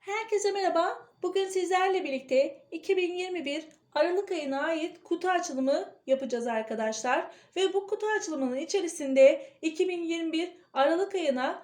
Herkese merhaba. Bugün sizlerle birlikte 2021 Aralık ayına ait kutu açılımı yapacağız arkadaşlar. Ve bu kutu açılımının içerisinde 2021 Aralık ayına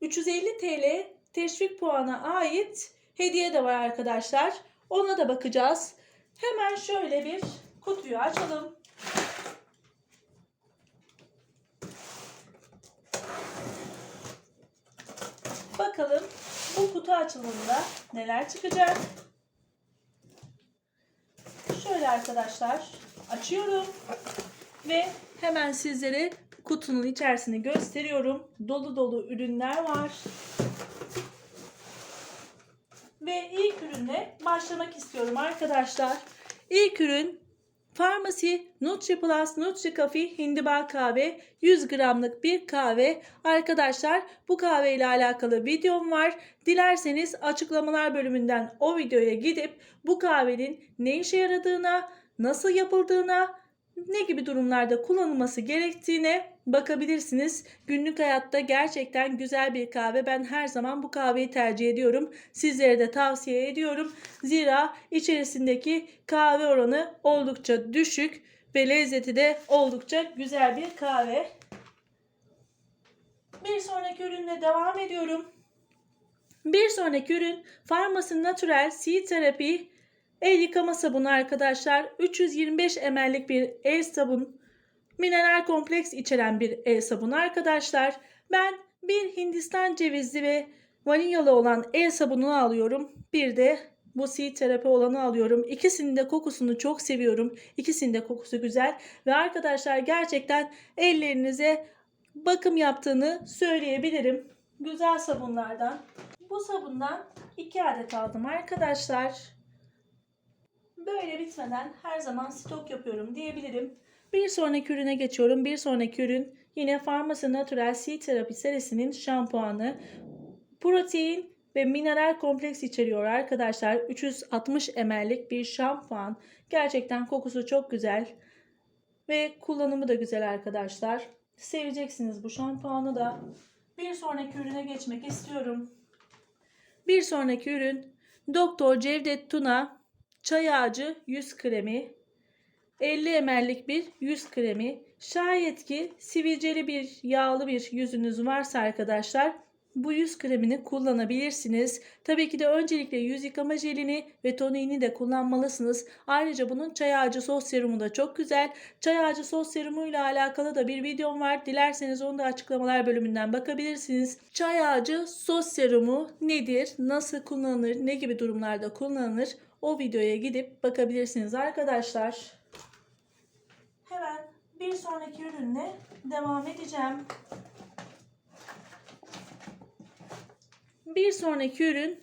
350 TL teşvik puanı ait hediye de var arkadaşlar. Ona da bakacağız. Hemen şöyle bir kutuyu açalım. Bakalım bu kutu açılımında neler çıkacak? Şöyle arkadaşlar açıyorum ve hemen sizlere kutunun içerisini gösteriyorum. Dolu dolu ürünler var. Ve ilk ürünle başlamak istiyorum arkadaşlar. İlk ürün Farmacy Nutri Plus Nutri Coffee Hindiba kahve 100 gramlık bir kahve. Arkadaşlar bu kahve ile alakalı videom var. Dilerseniz açıklamalar bölümünden o videoya gidip bu kahvenin ne işe yaradığına, nasıl yapıldığına, ne gibi durumlarda kullanılması gerektiğine bakabilirsiniz. Günlük hayatta gerçekten güzel bir kahve. Ben her zaman bu kahveyi tercih ediyorum. Sizlere de tavsiye ediyorum. Zira içerisindeki kahve oranı oldukça düşük ve lezzeti de oldukça güzel bir kahve. Bir sonraki ürünle devam ediyorum. Bir sonraki ürün Pharmacy Natural Sea Therapy El yıkama sabunu arkadaşlar 325 ml'lik bir el sabun. Mineral kompleks içeren bir el sabunu arkadaşlar. Ben bir Hindistan cevizli ve vanilyalı olan el sabununu alıyorum. Bir de bu sea terapi olanı alıyorum. İkisinin de kokusunu çok seviyorum. İkisinin de kokusu güzel. Ve arkadaşlar gerçekten ellerinize bakım yaptığını söyleyebilirim. Güzel sabunlardan. Bu sabundan 2 adet aldım arkadaşlar. Böyle bitmeden her zaman stok yapıyorum diyebilirim. Bir sonraki ürüne geçiyorum. Bir sonraki ürün yine Pharmacy Natural Sea Therapy serisinin şampuanı. Protein ve mineral kompleks içeriyor arkadaşlar. 360 ml'lik bir şampuan. Gerçekten kokusu çok güzel. Ve kullanımı da güzel arkadaşlar. Seveceksiniz bu şampuanı da. Bir sonraki ürüne geçmek istiyorum. Bir sonraki ürün Doktor Cevdet Tuna çay ağacı yüz kremi, 50 ml'lik bir yüz kremi. Şayet ki sivilceli bir yağlı bir yüzünüz varsa arkadaşlar bu yüz kremini kullanabilirsiniz. Tabii ki de öncelikle yüz yıkama jelini ve toniğini de kullanmalısınız. Ayrıca bunun çay ağacı sos serumu da çok güzel. Çay ağacı sos serumu ile alakalı da bir videom var. Dilerseniz onu da açıklamalar bölümünden bakabilirsiniz. Çay ağacı sos serumu nedir? Nasıl kullanılır? Ne gibi durumlarda kullanılır? O videoya gidip bakabilirsiniz arkadaşlar. Hemen bir sonraki ürünle devam edeceğim. Bir sonraki ürün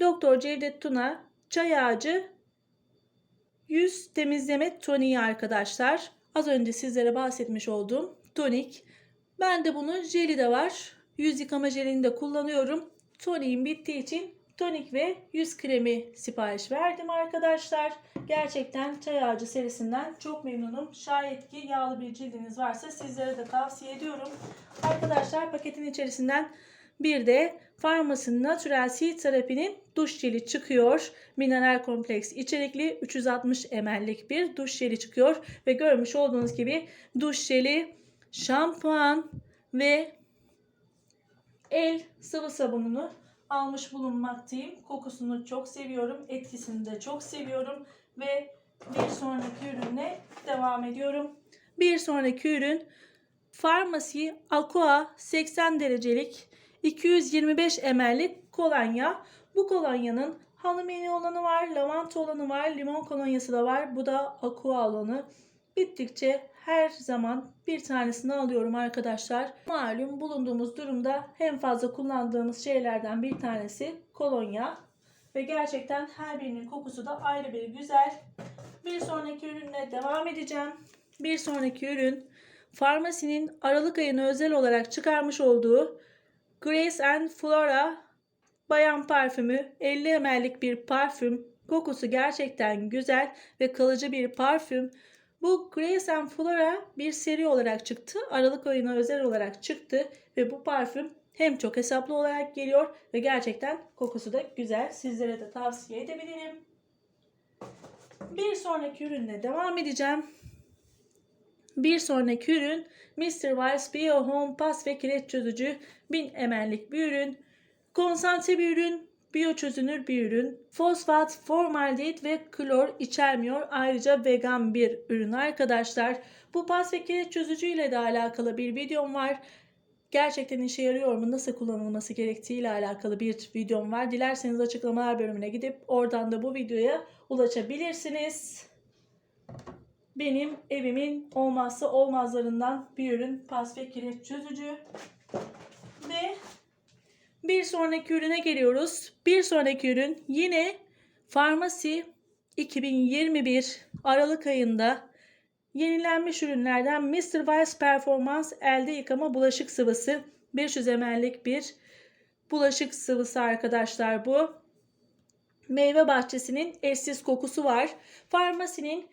Doktor Cevdet Tuna çay ağacı yüz temizleme toniği arkadaşlar. Az önce sizlere bahsetmiş olduğum tonik. Ben de bunun jeli de var. Yüz yıkama jelini de kullanıyorum. Toniğim bittiği için tonik ve yüz kremi sipariş verdim arkadaşlar. Gerçekten çay ağacı serisinden çok memnunum. Şayet ki yağlı bir cildiniz varsa sizlere de tavsiye ediyorum. Arkadaşlar paketin içerisinden bir de Pharmacy Natural Sea Therapy'nin duş jeli çıkıyor. Mineral kompleks içerikli 360 ml'lik bir duş jeli çıkıyor. Ve görmüş olduğunuz gibi duş jeli, şampuan ve el sıvı sabununu almış bulunmaktayım. Kokusunu çok seviyorum. Etkisini de çok seviyorum. Ve bir sonraki ürünle devam ediyorum. Bir sonraki ürün Pharmacy Aqua 80 derecelik 225 ml'lik kolonya. Bu kolonyanın hanımeli olanı var, lavanta olanı var, limon kolonyası da var. Bu da aqua olanı. Bittikçe her zaman bir tanesini alıyorum arkadaşlar. Malum bulunduğumuz durumda en fazla kullandığımız şeylerden bir tanesi kolonya. Ve gerçekten her birinin kokusu da ayrı bir güzel. Bir sonraki ürünle devam edeceğim. Bir sonraki ürün Farmasinin Aralık ayına özel olarak çıkarmış olduğu Grace and Flora bayan parfümü 50 ml'lik bir parfüm. Kokusu gerçekten güzel ve kalıcı bir parfüm. Bu Grace and Flora bir seri olarak çıktı. Aralık ayına özel olarak çıktı ve bu parfüm Hem çok hesaplı olarak geliyor ve gerçekten kokusu da güzel. Sizlere de tavsiye edebilirim. Bir sonraki ürünle devam edeceğim. Bir sonraki ürün Mr. Wiles Bio Home Pas ve Kireç Çözücü 1000 ml'lik bir ürün. Konsantre bir ürün, biyo çözünür bir ürün. Fosfat, formaldehit ve klor içermiyor. Ayrıca vegan bir ürün arkadaşlar. Bu pas ve kireç çözücü ile de alakalı bir videom var. Gerçekten işe yarıyor mu, nasıl kullanılması gerektiği ile alakalı bir videom var. Dilerseniz açıklamalar bölümüne gidip oradan da bu videoya ulaşabilirsiniz. Benim evimin olmazsa olmazlarından bir ürün pas ve kireç çözücü. Ve bir sonraki ürüne geliyoruz. Bir sonraki ürün yine Farmasi 2021 Aralık ayında yenilenmiş ürünlerden Mr. Wise Performance elde yıkama bulaşık sıvısı 500 ml'lik bir bulaşık sıvısı arkadaşlar bu. Meyve bahçesinin eşsiz kokusu var. Farmasinin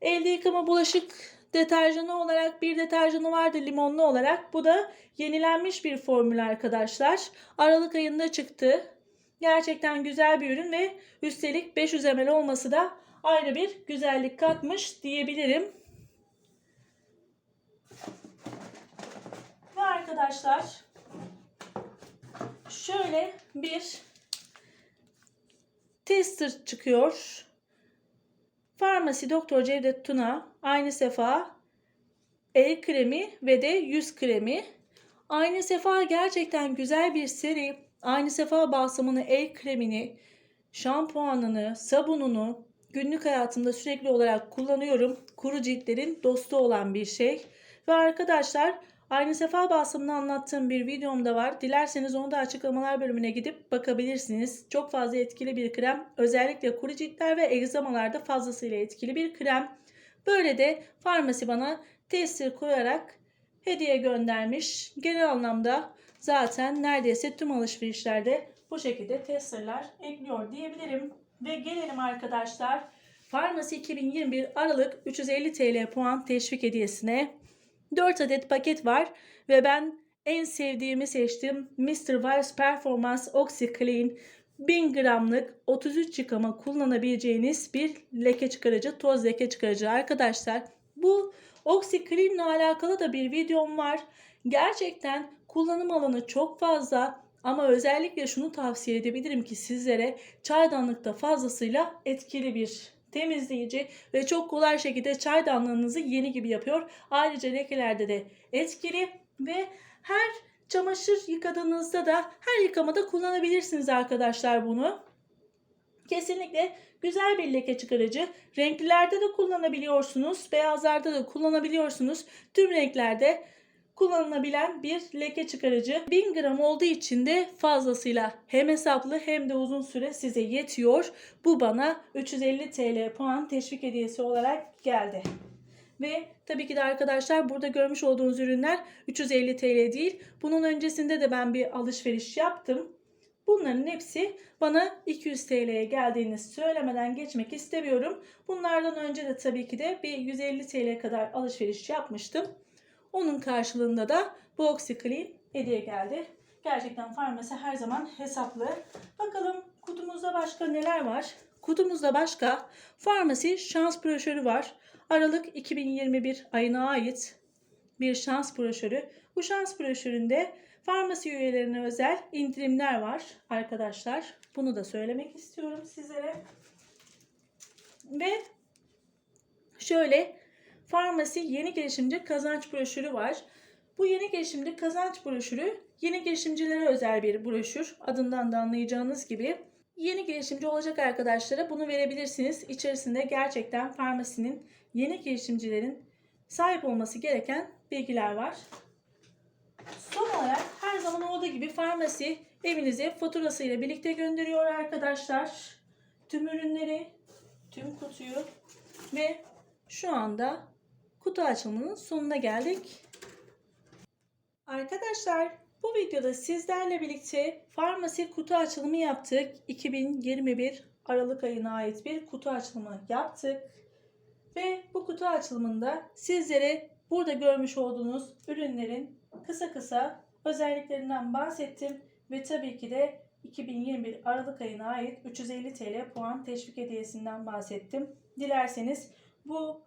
elde yıkama bulaşık deterjanı olarak bir deterjanı vardı limonlu olarak. Bu da yenilenmiş bir formül arkadaşlar. Aralık ayında çıktı. Gerçekten güzel bir ürün ve üstelik 500 ml olması da ayrı bir güzellik katmış diyebilirim. Ve arkadaşlar şöyle bir tester çıkıyor. Farmasi Doktor Cevdet Tuna, aynı sefa el kremi ve de yüz kremi. Aynı sefa gerçekten güzel bir seri. Aynı sefa balsamını, el kremini, şampuanını, sabununu günlük hayatımda sürekli olarak kullanıyorum. Kuru ciltlerin dostu olan bir şey. Ve arkadaşlar aynı sefa balsamını anlattığım bir videom da var. Dilerseniz onu da açıklamalar bölümüne gidip bakabilirsiniz. Çok fazla etkili bir krem. Özellikle kuru ciltler ve egzamalarda fazlasıyla etkili bir krem. Böyle de farmasi bana tesir koyarak hediye göndermiş. Genel anlamda zaten neredeyse tüm alışverişlerde bu şekilde testerler ekliyor diyebilirim. Ve gelelim arkadaşlar Farmasi 2021 Aralık 350 TL puan teşvik hediyesine. 4 adet paket var ve ben en sevdiğimi seçtim. Mr. Wiles Performance Oxy Clean 1000 gramlık 33 yıkama kullanabileceğiniz bir leke çıkarıcı, toz leke çıkarıcı arkadaşlar. Bu Oxy Clean ile alakalı da bir videom var. Gerçekten kullanım alanı çok fazla ama özellikle şunu tavsiye edebilirim ki sizlere çaydanlıkta fazlasıyla etkili bir temizleyici ve çok kolay şekilde çaydanlığınızı yeni gibi yapıyor. Ayrıca lekelerde de etkili ve her çamaşır yıkadığınızda da her yıkamada kullanabilirsiniz arkadaşlar bunu. Kesinlikle güzel bir leke çıkarıcı. Renklilerde de kullanabiliyorsunuz. Beyazlarda da kullanabiliyorsunuz. Tüm renklerde kullanılabilen bir leke çıkarıcı. 1000 gram olduğu için de fazlasıyla hem hesaplı hem de uzun süre size yetiyor. Bu bana 350 TL puan teşvik hediyesi olarak geldi. Ve tabii ki de arkadaşlar burada görmüş olduğunuz ürünler 350 TL değil. Bunun öncesinde de ben bir alışveriş yaptım. Bunların hepsi bana 200 TL'ye geldiğini söylemeden geçmek istemiyorum. Bunlardan önce de tabii ki de bir 150 TL kadar alışveriş yapmıştım. Onun karşılığında da bu OxyClean hediye geldi. Gerçekten farmasi her zaman hesaplı. Bakalım kutumuzda başka neler var? Kutumuzda başka farmasi şans broşürü var. Aralık 2021 ayına ait bir şans broşürü. Bu şans broşüründe farmasi üyelerine özel indirimler var arkadaşlar. Bunu da söylemek istiyorum sizlere. Ve şöyle farmasi yeni girişimci kazanç broşürü var. Bu yeni girişimci kazanç broşürü yeni girişimcilere özel bir broşür. Adından da anlayacağınız gibi. Yeni girişimci olacak arkadaşlara bunu verebilirsiniz. İçerisinde gerçekten farmasinin yeni girişimcilerin sahip olması gereken bilgiler var. Son olarak her zaman olduğu gibi farmasi evinize faturasıyla birlikte gönderiyor arkadaşlar. Tüm ürünleri, tüm kutuyu ve şu anda kutu açılımının sonuna geldik. Arkadaşlar bu videoda sizlerle birlikte farmasi kutu açılımı yaptık. 2021 Aralık ayına ait bir kutu açılımı yaptık. Ve bu kutu açılımında sizlere burada görmüş olduğunuz ürünlerin kısa kısa özelliklerinden bahsettim ve tabii ki de 2021 Aralık ayına ait 350 TL puan teşvik hediyesinden bahsettim. Dilerseniz bu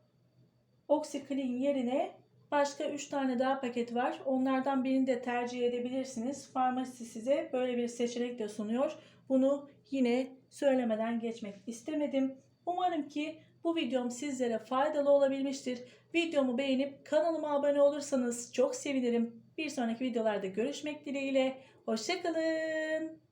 OxyClean yerine başka 3 tane daha paket var. Onlardan birini de tercih edebilirsiniz. Farmasi size böyle bir seçenek de sunuyor. Bunu yine söylemeden geçmek istemedim. Umarım ki bu videom sizlere faydalı olabilmiştir. Videomu beğenip kanalıma abone olursanız çok sevinirim. Bir sonraki videolarda görüşmek dileğiyle. Hoşçakalın.